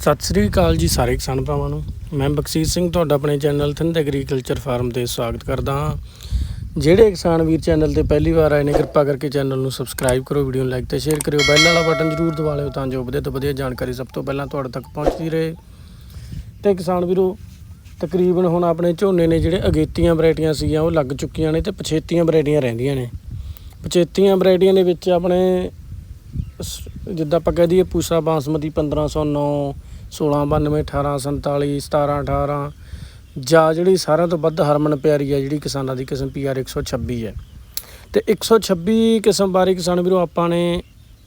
ਸਤਿ ਸ੍ਰੀ ਅਕਾਲ ਜੀ ਸਾਰੇ ਕਿਸਾਨ ਭਰਾਵਾਂ ਨੂੰ। ਮੈਂ ਬਖਸ਼ੀਸ਼ ਸਿੰਘ ਤੁਹਾਡਾ ਆਪਣੇ ਚੈਨਲ ਥਿੰਦ ਐਗਰੀਕਲਚਰ ਫਾਰਮ ਤੇ ਸਵਾਗਤ ਕਰਦਾ ਹਾਂ। ਜਿਹੜੇ ਕਿਸਾਨ ਵੀਰ ਚੈਨਲ ਤੇ ਪਹਿਲੀ ਵਾਰ ਆਏ ਨੇ, ਕਿਰਪਾ ਕਰਕੇ ਚੈਨਲ ਨੂੰ ਸਬਸਕ੍ਰਾਈਬ ਕਰੋ, ਵੀਡੀਓ ਨੂੰ ਲਾਈਕ ਤੇ ਸ਼ੇਅਰ ਕਰਿਓ। ਬੈਲ ਵਾਲਾ ਬਟਨ ਜ਼ਰੂਰ ਦਬਾ ਲਿਓ ਤਾਂ ਜੋ ਵਧੀਆ ਤੋਂ ਵਧੀਆ ਜਾਣਕਾਰੀ ਸਭ ਤੋਂ ਪਹਿਲਾਂ ਤੁਹਾਡੇ ਤੱਕ ਪਹੁੰਚਦੀ ਰਹੇ। ਤੇ ਕਿਸਾਨ ਵੀਰੋ, ਤਕਰੀਬਨ ਹੁਣ ਆਪਣੇ ਝੋਨੇ ਨੇ ਜਿਹੜੇ ਅਗੇਤੀਆਂ ਵੈਰਾਈਟੀਆਂ ਸੀਗੀਆਂ, ਉਹ ਲੱਗ ਚੁੱਕੀਆਂ ਨੇ ਤੇ ਪਛੇਤੀਆਂ ਵੈਰਾਈਟੀਆਂ ਰਹਿੰਦੀਆਂ ਨੇ। ਪਛੇਤੀਆਂ ਵੈਰਾਈਟੀਆਂ ਦੇ ਵਿੱਚ ਆਪਣੇ ਸ- ਜਿੱਦਾਂ ਆਪਾਂ ਕਹਿ ਦਈਏ, ਪੂਸਾ ਬਾਸਮਤੀ 1509 1692 1847 1718 ਜਾਂ ਜਿਹੜੀ ਸਾਰਿਆਂ ਤੋਂ ਵੱਧ ਹਰਮਨ ਪਿਆਰੀ ਹੈ, ਜਿਹੜੀ ਕਿਸਾਨਾਂ ਦੀ ਕਿਸਮ ਪੀਆਰ 126 ਹੈ। ਤੇ 126 ਕਿਸਮ ਬਾਰੇ ਕਿਸਾਨ ਵੀਰੋ ਆਪਾਂ ਨੇ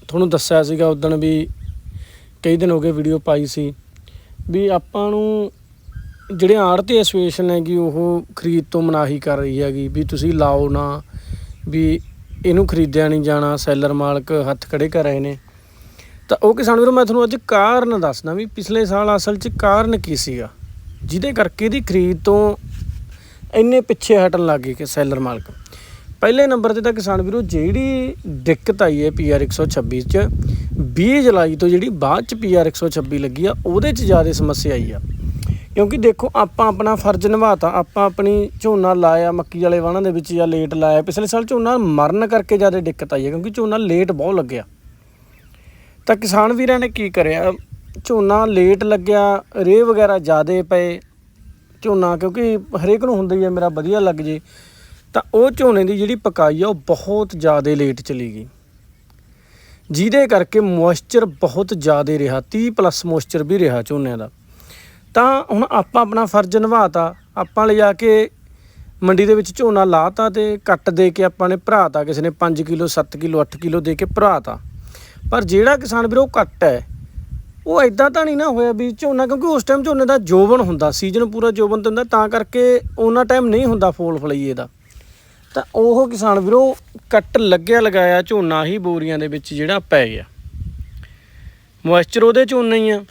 ਤੁਹਾਨੂੰ ਦੱਸਿਆ ਸੀਗਾ ਉਦੋਂ ਵੀ ਕਈ ਦਿਨ ਹੋ ਗਏ ਵੀਡੀਓ ਪਾਈ ਸੀ ਵੀ ਆਪਾਂ ਨੂੰ ਜਿਹੜੇ ਆੜਤੀ ਐਸੋਸੀਏਸ਼ਨ ਹੈਗੀ, ਉਹ ਖਰੀਦ ਤੋਂ ਮਨਾਹੀ ਕਰ ਰਹੀ ਹੈਗੀ ਵੀ ਤੁਸੀਂ ਲਾਓ ਨਾ, ਵੀ ਇਹਨੂੰ ਖਰੀਦਿਆ ਨਹੀਂ ਜਾਣਾ ਸੈਲਰ ਮਾਲਕ ਹੱਥ ਖੜੇ ਕਰ ਰਹੇ ਨੇ। ਤਾਂ ਉਹ ਕਿਸਾਨ ਵੀਰੋ, ਮੈਂ ਤੁਹਾਨੂੰ ਅੱਜ ਕਾਰਨ ਦੱਸਦਾ ਵੀ ਪਿਛਲੇ ਸਾਲ ਅਸਲ 'ਚ ਕਾਰਨ ਕੀ ਸੀਗਾ? ਜਿਹਦੇ ਕਰਕੇ ਇਹਦੀ ਖਰੀਦ ਤੋਂ ਇੰਨੇ ਪਿੱਛੇ ਹਟਣ ਲੱਗ ਗਏ ਕਿ ਸੈਲਰ ਮਾਲਕ। ਪਹਿਲੇ ਨੰਬਰ ਤੇ ਤਾਂ ਕਿਸਾਨ ਵੀਰੋ, ਜਿਹੜੀ ਦਿੱਕਤ ਆਈ ਹੈ ਪੀਆਰ 126 ਚ 20 ਜੁਲਾਈ ਤੋਂ ਜਿਹੜੀ ਬਾਅਦ ਚ ਪੀਆਰ 126 ਲੱਗੀ ਆ, ਉਹਦੇ ਚ ਜ਼ਿਆਦਾ ਸਮੱਸਿਆ ਆਈ ਆ। ਕਿਉਂਕਿ ਦੇਖੋ, ਆਪਾਂ ਆਪਣਾ ਫਰਜ਼ ਨਿਭਾਤਾ, ਆਪਾਂ ਆਪਣੀ ਝੋਨਾ ਲਾਇਆ, ਮੱਕੀ ਵਾਲੇ ਵਾਹਣਾਂ ਦੇ ਵਿੱਚ ਜਾਂ ਲੇਟ ਲਾਇਆ, ਪਿਛਲੇ ਸਾਲ ਝੋਨਾ ਮਰਨ ਕਰਕੇ ਜ਼ਿਆਦਾ ਦਿੱਕਤ ਆਈ ਹੈ ਕਿਉਂਕਿ ਝੋਨਾ ਲੇਟ ਬਹੁਤ ਲੱਗਿਆ। ਤਾਂ ਕਿਸਾਨ ਵੀਰਾਂ ਨੇ ਕੀ ਕਰਿਆ? ਝੋਨਾ ਲੇਟ ਲੱਗਿਆ, ਰੇਹ ਵਗੈਰਾ ਜ਼ਿਆਦੇ ਪਏ। ਝੋਨਾ ਕਿਉਂਕਿ ਹਰੇਕ ਨੂੰ ਹੁੰਦਾ ਹੀ ਹੈ ਮੇਰਾ ਵਧੀਆ ਲੱਗ ਜੇ। ਤਾਂ ਉਹ ਝੋਨੇ ਦੀ ਜਿਹੜੀ ਪਕਾਈ ਆ, ਉਹ ਬਹੁਤ ਜ਼ਿਆਦਾ ਲੇਟ ਚਲੀ ਗਈ। ਜਿਹਦੇ ਕਰਕੇ ਮੋਇਸਚਰ ਬਹੁਤ ਜ਼ਿਆਦਾ ਰਿਹਾ 30 ਪਲੱਸ ਮੋਇਸਚਰ ਵੀ ਰਿਹਾ ਝੋਨਿਆਂ ਦਾ। ਤਾਂ ਹੁਣ ਆਪਾਂ ਆਪਣਾ ਫਰਜ਼ ਨਿਭਾਤਾ। ਆਪਾਂ ਲਿਜਾ ਕੇ ਮੰਡੀ ਦੇ ਵਿੱਚ ਝੋਨਾ ਲਾਤਾ ਤੇ ਕੱਟ ਦੇ ਕੇ ਆਪਾਂ ਨੇ ਭਰਾਤਾ, ਕਿਸੇ ਨੇ 5 ਕਿਲੋ 7 ਕਿਲੋ 8 ਕਿਲੋ ਦੇ ਕੇ ਭਰਾਤਾ। ਪਰ ਜਿਹੜਾ ਕਿਸਾਨ ਵੀਰੋ ਕੱਟ ਹੈ, ਉਹ ਐਦਾਂ ਤਾਂ ਨਹੀਂ ਨਾ ਹੋਇਆ ਵੀ ਝੋਨਾ, ਕਿਉਂਕਿ ਉਸ ਟਾਈਮ ਝੋਨੇ ਦਾ ਜੋਬਨ ਹੁੰਦਾ, ਸੀਜ਼ਨ ਪੂਰਾ ਜੋਬਨ ਤੇ ਹੁੰਦਾ, ਤਾਂ ਕਰਕੇ ਉਹਨਾਂ ਟਾਈਮ ਨਹੀਂ ਹੁੰਦਾ ਫੋਲ ਫਲਈਏ ਦਾ। ਤਾਂ ਉਹ ਕਿਸਾਨ ਵੀਰੋ ਕੱਟ ਲੱਗਿਆ ਲਗਾਇਆ ਝੋਨਾ ਹੀ ਬੋਰੀਆਂ ਦੇ ਵਿੱਚ ਜਿਹੜਾ ਪੈ ਗਿਆ। ਮੋਇਸਚਰ ਉਹਦੇ ਚ ਹੀ ਆ।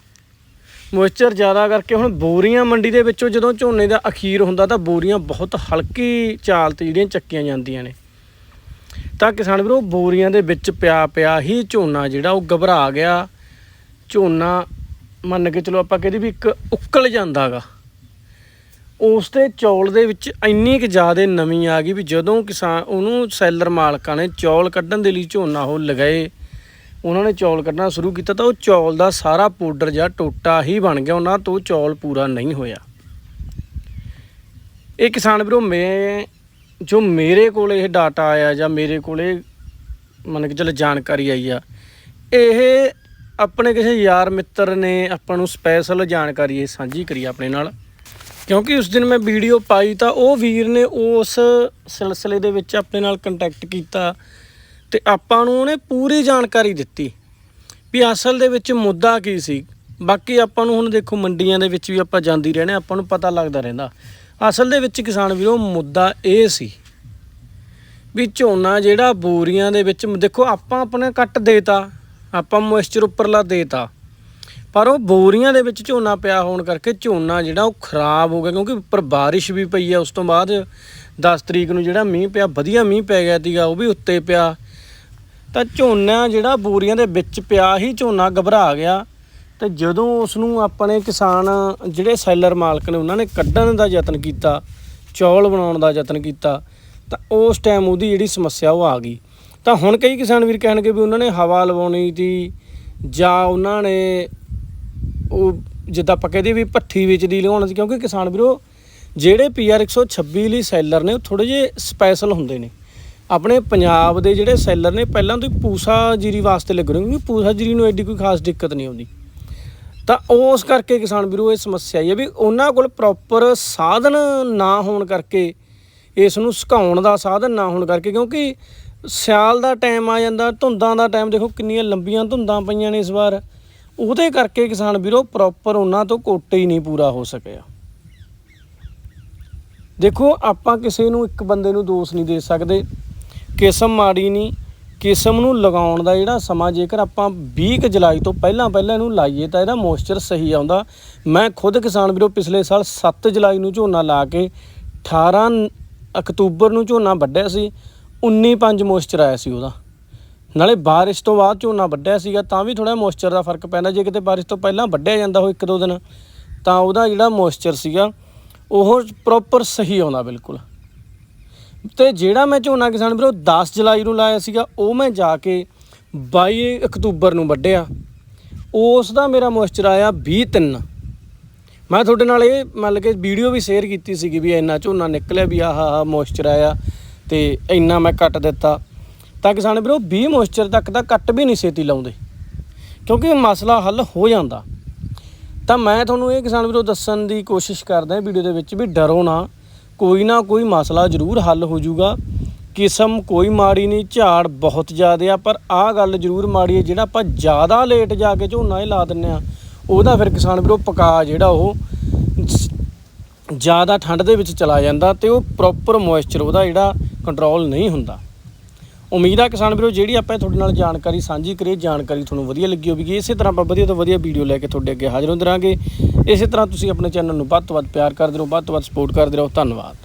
ਮੋਇਸਚਰ ਜ਼ਿਆਦਾ ਕਰਕੇ ਹੁਣ ਬੋਰੀਆਂ ਮੰਡੀ ਦੇ ਵਿੱਚੋਂ ਜਦੋਂ ਝੋਨੇ ਦਾ ਅਖੀਰ ਹੁੰਦਾ, ਤਾਂ ਬੋਰੀਆਂ ਬਹੁਤ ਹਲਕੀ ਚਾਲ ਤੇ ਜਿਹੜੀਆਂ ਚੱਕੀਆਂ ਜਾਂਦੀਆਂ ਨੇ। ਤਾਂ ਕਿਸਾਨ ਵੀਰੋ, ਬੋਰੀਆਂ ਦੇ ਵਿੱਚ ਪਿਆ ਪਿਆ ਹੀ ਝੋਨਾ ਜਿਹੜਾ, ਉਹ ਘਬਰਾ ਗਿਆ। ਝੋਨਾ ਮੰਨ ਕੇ ਚਲੋ ਆਪਾਂ ਕਹਿੰਦੇ ਵੀ ਇੱਕ ਉੱਕਲ ਜਾਂਦਾਗਾ ਉਸ ਤੇ ਚੌਲ ਦੇ ਵਿੱਚ ਇੰਨੀ ਕਿ ਜ਼ਿਆਦਾ ਨਮੀ ਆ ਗਈ ਵੀ ਜਦੋਂ ਕਿਸਾਨ, ਉਹਨੂੰ ਸੈਲਰ ਮਾਲਕਾਂ ਨੇ ਚੌਲ ਕੱਢਣ ਦੇ ਲਈ ਝੋਨਾ ਉਹ ਲਗਾਏ, ਉਹਨਾਂ ਨੇ ਚੌਲ ਕੱਢਣਾ ਸ਼ੁਰੂ ਕੀਤਾ ਤਾਂ ਉਹ ਚੌਲ ਦਾ ਸਾਰਾ ਪਾਊਡਰ ਜਾਂ ਟੋਟਾ ਹੀ ਬਣ ਗਿਆ, ਉਹਨਾਂ ਤੋਂ ਚੌਲ ਪੂਰਾ ਨਹੀਂ ਹੋਇਆ। ਇਹ ਕਿਸਾਨ ਵੀਰੋ, ਮੈਂ ਜੋ ਮੇਰੇ ਕੋਲ ਇਹ ਡਾਟਾ ਆਇਆ ਜਾਂ ਮੇਰੇ ਕੋਲੇ ਮੰਨ ਕੇ ਚੱਲ ਜਾਣਕਾਰੀ ਆਈ ਆ, ਇਹ ਆਪਣੇ ਕਿਸੇ ਯਾਰ ਮਿੱਤਰ ਨੇ ਆਪਾਂ ਨੂੰ ਸਪੈਸ਼ਲ ਜਾਣਕਾਰੀ ਇਹ ਸਾਂਝੀ ਕਰੀ ਆਪਣੇ ਨਾਲ। ਕਿਉਂਕਿ ਉਸ ਦਿਨ ਮੈਂ ਵੀਡੀਓ ਪਾਈ ਤਾਂ ਉਹ ਵੀਰ ਨੇ ਉਸ ਸਿਲਸਿਲੇ ਦੇ ਵਿੱਚ ਆਪਣੇ ਨਾਲ ਕੰਟੈਕਟ ਕੀਤਾ ਤੇ ਆਪਾਂ ਨੂੰ ਉਹਨੇ ਪੂਰੀ ਜਾਣਕਾਰੀ ਦਿੱਤੀ ਵੀ ਅਸਲ ਦੇ ਵਿੱਚ ਮੁੱਦਾ ਕੀ ਸੀ। ਬਾਕੀ ਆਪਾਂ ਨੂੰ ਹੁਣ ਦੇਖੋ ਮੰਡੀਆਂ ਦੇ ਵਿੱਚ ਵੀ ਆਪਾਂ ਜਾਂਦੀ ਰਹਿਣੇ ਆਪਾਂ ਨੂੰ ਪਤਾ ਲੱਗਦਾ ਰਹਿੰਦਾ। ਅਸਲ ਦੇ ਵਿੱਚ ਕਿਸਾਨ ਵੀਰੋ, ਮੁੱਦਾ ਇਹ ਸੀ ਵੀ ਝੋਨਾ ਜਿਹੜਾ ਬੋਰੀਆਂ ਦੇ ਵਿੱਚ ਦੇਖੋ ਆਪਾਂ ਆਪਣੇ ਕੱਟ ਦੇਤਾ, ਆਪਾਂ ਮੋਇਸਚਰ ਉੱਪਰਲਾ ਦੇਤਾ, ਪਰ ਉਹ ਬੋਰੀਆਂ ਦੇ ਵਿੱਚ ਝੋਨਾ ਪਿਆ ਹੋਣ ਕਰਕੇ ਝੋਨਾ ਜਿਹੜਾ ਉਹ ਖਰਾਬ ਹੋ ਗਿਆ, ਕਿਉਂਕਿ ਉੱਪਰ ਬਾਰਿਸ਼ ਵੀ ਪਈ ਆ, ਉਸ ਤੋਂ ਬਾਅਦ 10 ਤਰੀਕ ਨੂੰ ਜਿਹੜਾ ਮੀਂਹ ਪਿਆ, ਵਧੀਆ ਮੀਂਹ ਪੈ ਗਿਆ ਸੀਗਾ, ਉਹ ਵੀ ਉੱਤੇ ਪਿਆ। ਤਾਂ ਝੋਨਾ ਜਿਹੜਾ ਬੋਰੀਆਂ ਦੇ ਵਿੱਚ ਪਿਆ ਹੀ ਝੋਨਾ ਘਬਰਾ ਗਿਆ। ਤੇ ਜਦੋਂ ਉਸ ਨੂੰ ਆਪਣੇ ਕਿਸਾਨ, ਜਿਹੜੇ ਸੈਲਰ ਮਾਲਕ ਨੇ, ਉਹਨਾਂ ਨੇ ਕੱਢਣ ਦਾ ਯਤਨ ਕੀਤਾ, ਚੌਲ ਬਣਾਉਣ ਦਾ ਯਤਨ ਕੀਤਾ, ਤਾਂ ਉਸ ਟਾਈਮ ਉਹਦੀ ਜਿਹੜੀ ਸਮੱਸਿਆ ਉਹ ਆ ਗਈ। ਤਾਂ ਹੁਣ ਕਈ ਕਿਸਾਨ ਵੀਰ ਕਹਿਣਗੇ ਵੀ ਉਹਨਾਂ ਨੇ ਹਵਾ ਲਵਾਉਣੀ ਸੀ, ਜਾਂ ਉਹਨਾਂ ਨੇ ਉਹ ਜਿੱਦਾਂ ਆਪਾਂ ਕਹਦੇ ਵੀ ਭੱਠੀ ਵਿੱਚ ਦੀ ਲਗਾਉਣਾ ਸੀ ਕਿਉਂਕਿ ਕਿਸਾਨ ਵੀਰੋ, ਜਿਹੜੇ ਪੀਆਰ 126 ਲਈ ਸੈਲਰ ਨੇ, ਉਹ ਥੋੜੇ ਜਿਹੇ ਸਪੈਸ਼ਲ ਹੁੰਦੇ ਨੇ। ਆਪਣੇ ਪੰਜਾਬ ਦੇ ਜਿਹੜੇ ਸੈਲਰ ਨੇ, ਪਹਿਲਾਂ ਤੋਂ ਹੀ ਪੂਸਾ ਜੀਰੀ ਵਾਸਤੇ ਲੱਗ ਰਹੇ ਕਿਉਂਕਿ ਪੂਸਾ ਜੀਰੀ ਨੂੰ ਐਡੀ ਕੋਈ ਖਾਸ ਦਿੱਕਤ ਨਹੀਂ ਆਉਂਦੀ। ਤਾਂ ਉਸ ਕਰਕੇ ਕਿਸਾਨ ਵੀਰੋ ਇਹ ਸਮੱਸਿਆ ਆਈ ਹੈ ਵੀ ਉਹਨਾਂ ਕੋਲ ਪ੍ਰੋਪਰ ਸਾਧਨ ਨਾ ਹੋਣ ਕਰਕੇ, ਇਸ ਨੂੰ ਸੁਕਾਉਣ ਦਾ ਸਾਧਨ ਨਾ ਹੋਣ ਕਰਕੇ, ਕਿਉਂਕਿ ਸਿਆਲ ਦਾ ਟਾਈਮ ਆ ਜਾਂਦਾ, ਧੁੰਦਾਂ ਦਾ ਟਾਈਮ ਦੇਖੋ ਕਿੰਨੀਆਂ ਲੰਬੀਆਂ ਧੁੰਦਾਂ ਪਈਆਂ ਨੇ ਇਸ ਵਾਰ। ਉਹਦੇ ਕਰਕੇ ਕਿਸਾਨ ਵੀਰੋ ਪ੍ਰੋਪਰ ਉਹਨਾਂ ਤੋਂ ਕੋਟੇ ਹੀ ਨਹੀਂ ਪੂਰਾ ਹੋ ਸਕਿਆ। ਦੇਖੋ, ਆਪਾਂ ਕਿਸੇ ਨੂੰ ਇੱਕ ਬੰਦੇ ਨੂੰ ਦੋਸ਼ ਨਹੀਂ ਦੇ ਸਕਦੇ, ਕਿਸਮ ਮਾੜੀ ਨਹੀਂ ਕਿਸਮ ਨੂੰ ਲਗਾਉਣ ਦਾ ਜਿਹੜਾ ਸਮਾਂ, ਜੇਕਰ ਆਪਾਂ 20 ਕੁ ਜੁਲਾਈ ਤੋਂ ਪਹਿਲਾਂ ਪਹਿਲਾਂ ਇਹਨੂੰ ਲਾਈਏ ਤਾਂ ਇਹਦਾ ਮੋਇਸਚਰ ਸਹੀ ਆਉਂਦਾ। ਮੈਂ ਖੁਦ ਕਿਸਾਨ ਵੀਰੋ ਪਿਛਲੇ ਸਾਲ 7 ਜੁਲਾਈ ਨੂੰ ਝੋਨਾ ਲਾ ਕੇ 18 ਅਕਤੂਬਰ ਨੂੰ ਝੋਨਾ ਵੱਢਿਆ ਸੀ 19 5 ਮੋਇਸਚਰ ਆਇਆ ਸੀ ਉਹਦਾ। ਨਾਲੇ ਬਾਰਿਸ਼ ਤੋਂ ਬਾਅਦ ਝੋਨਾ ਵੱਢਿਆ ਸੀਗਾ, ਤਾਂ ਵੀ ਥੋੜਾ ਮੋਇਸਚਰ ਦਾ ਫ਼ਰਕ ਪੈਂਦਾ। ਜੇ ਕਿਤੇ ਬਾਰਿਸ਼ ਤੋਂ ਪਹਿਲਾਂ ਵੱਢਿਆ ਜਾਂਦਾ ਉਹ ਇੱਕ ਦੋ ਦਿਨ, ਤਾਂ ਉਹਦਾ ਜਿਹੜਾ ਮੋਇਸਚਰ ਸੀਗਾ, ਉਹ ਪ੍ਰੋਪਰ ਸਹੀ ਆਉਂਦਾ ਬਿਲਕੁਲ। ਤੇ ਜਿਹੜਾ ਮੈਂ ਝੋਨਾ ਕਿਸਾਨ ਵੀਰੋ 10 ਜੁਲਾਈ ਨੂੰ ਲਾਇਆ ਸੀਗਾ, ਉਹ ਮੈਂ ਜਾ ਕੇ 22 ਅਕਤੂਬਰ ਨੂੰ ਵੱਢਿਆ। ਉਸ ਦਾ ਮੇਰਾ ਮੋਇਸਚਰ ਆਇਆ 20 ਤਿੰਨ। ਮੈਂ ਤੁਹਾਡੇ ਨਾਲ ਇਹ ਮੰਨ ਕੇ ਵੀਡੀਓ ਵੀ ਸ਼ੇਅਰ ਕੀਤੀ ਸੀਗੀ ਵੀ ਇੰਨਾ ਝੋਨਾ ਨਿਕਲਿਆ ਵੀ ਆਹ ਆਹ ਮੋਇਸਚਰ ਆਇਆ ਤੇ ਇੰਨਾ ਮੈਂ ਕੱਟ ਦਿੱਤਾ। ਤਾਂ ਕਿਸਾਨ ਵੀਰੋ 20 ਮੋਇਸਚਰ ਤੱਕ ਦਾ ਕੱਟ ਵੀ ਨਹੀਂ ਛੇਤੀ ਲਾਉਂਦੇ, ਕਿਉਂਕਿ ਮਸਲਾ ਹੱਲ ਹੋ ਜਾਂਦਾ। ਤਾਂ ਮੈਂ ਤੁਹਾਨੂੰ ਇਹ ਕਿਸਾਨ ਵੀਰੋ ਦੱਸਣ ਦੀ ਕੋਸ਼ਿਸ਼ ਕਰਦਾ ਵੀਡੀਓ ਦੇ ਵਿੱਚ ਵੀ ਡਰੋ ਨਾ। ਕੋਈ ਨਾ ਕੋਈ ਮਸਲਾ ਜ਼ਰੂਰ ਹੱਲ ਹੋ ਜਾਊਗਾ। ਕਿਸਮ ਕੋਈ ਮਾੜੀ ਨਹੀਂ, ਝਾੜ ਬਹੁਤ ਜ਼ਿਆਦਾ ਆ, ਪਰ ਆਹ ਗੱਲ ਜ਼ਰੂਰ ਮਾੜੀ ਹੈ, ਜਿਹੜਾ ਆਪਾਂ ਜ਼ਿਆਦਾ ਲੇਟ ਜਾ ਕੇ ਝੋਨਾ ਹੀ ਲਾ ਦਿੰਨੇ ਆ, ਉਹਦਾ ਫਿਰ ਕਿਸਾਨ ਵੀਰੋ ਪਕਾ ਜਿਹੜਾ ਉਹ ਜ਼ਿਆਦਾ ਠੰਡ ਦੇ ਵਿੱਚ ਚਲਾ ਜਾਂਦਾ ਤੇ ਉਹ ਪ੍ਰੋਪਰ ਮੋਇਸਚਰ ਉਹਦਾ ਜਿਹੜਾ ਕੰਟਰੋਲ ਨਹੀਂ ਹੁੰਦਾ। ਉਮੀਦ ਆ ਕਿਸਾਨ ਵੀਰੋ, ਜਿਹੜੀ ਆਪਾਂ ਤੁਹਾਡੇ ਨਾਲ ਜਾਣਕਾਰੀ ਸਾਂਝੀ ਕਰੀ, ਜਾਣਕਾਰੀ ਤੁਹਾਨੂੰ ਵਧੀਆ ਲੱਗੀ ਹੋਵੇਗੀ। ਇਸੇ ਤਰ੍ਹਾਂ ਆਪਾਂ ਵਧੀਆ ਤੋਂ ਵਧੀਆ ਵੀਡੀਓ ਲੈ ਕੇ ਤੁਹਾਡੇ ਅੱਗੇ ਹਾਜ਼ਰ ਹੁੰਦੇ ਰਹਾਂਗੇ। ਇਸੇ ਤਰ੍ਹਾਂ ਤੁਸੀਂ ਆਪਣੇ ਚੈਨਲ ਨੂੰ ਵੱਧ ਤੋਂ ਵੱਧ ਪਿਆਰ ਕਰਦੇ ਰਹੋ, ਵੱਧ ਤੋਂ ਵੱਧ ਸਪੋਰਟ ਕਰਦੇ ਰਹੋ, ਧੰਨਵਾਦ।